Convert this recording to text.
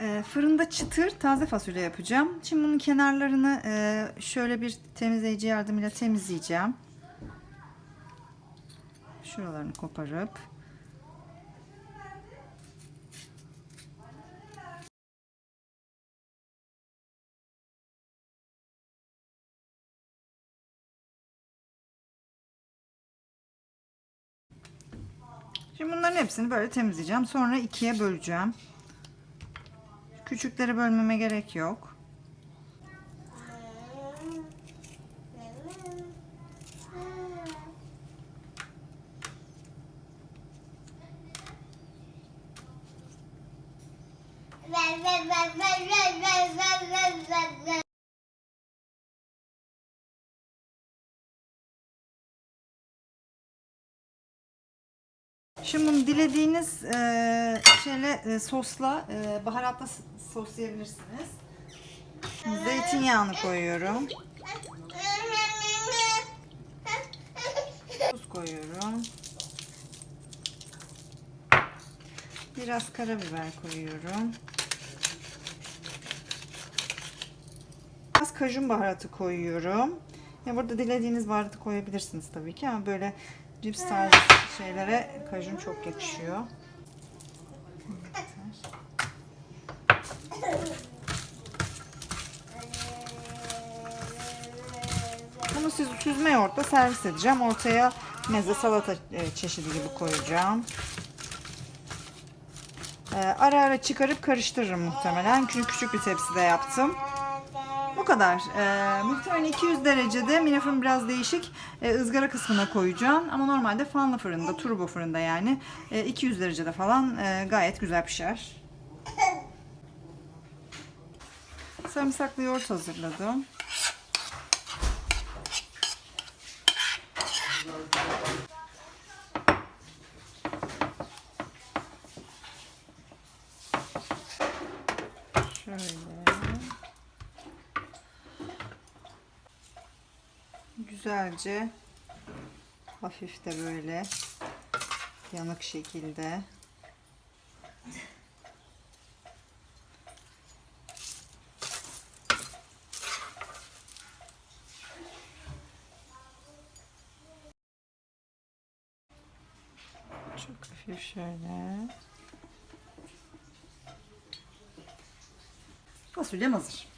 Ee, fırında çıtır taze fasulye yapacağım. Şimdi bunun kenarlarını e, şöyle bir temizleyici yardımıyla temizleyeceğim. Şuralarını koparıp. Şimdi bunların hepsini böyle temizleyeceğim. Sonra ikiye böleceğim. Küçükleri bölmeme gerek yok. Şimdi bunu dilediğiniz e, şeyle e, sosla e, baharatla soslayabilirsiniz. Zeytinyağını koyuyorum. Tuz koyuyorum. Biraz karabiber koyuyorum. Biraz kajun baharatı koyuyorum. Ya burada dilediğiniz baharatı koyabilirsiniz tabii ki ama böyle cips tarzı şeylere kajun çok yakışıyor. Bunu siz süzme yoğurtla servis edeceğim. Ortaya meze salata e, çeşidi gibi koyacağım. E, ara ara çıkarıp karıştırırım muhtemelen. Çünkü küçük bir tepside yaptım. Bu kadar. E, muhtemelen 200 derecede mini fırın biraz değişik. E, ızgara kısmına koyacağım. Ama normalde fanlı fırında, turbo fırında yani. E, 200 derecede falan e, gayet güzel pişer. Sarımsaklı yoğurt hazırladım. Şöyle. Güzelce hafif de böyle yanık şekilde çok hafif şöyle Fasulyem hazır.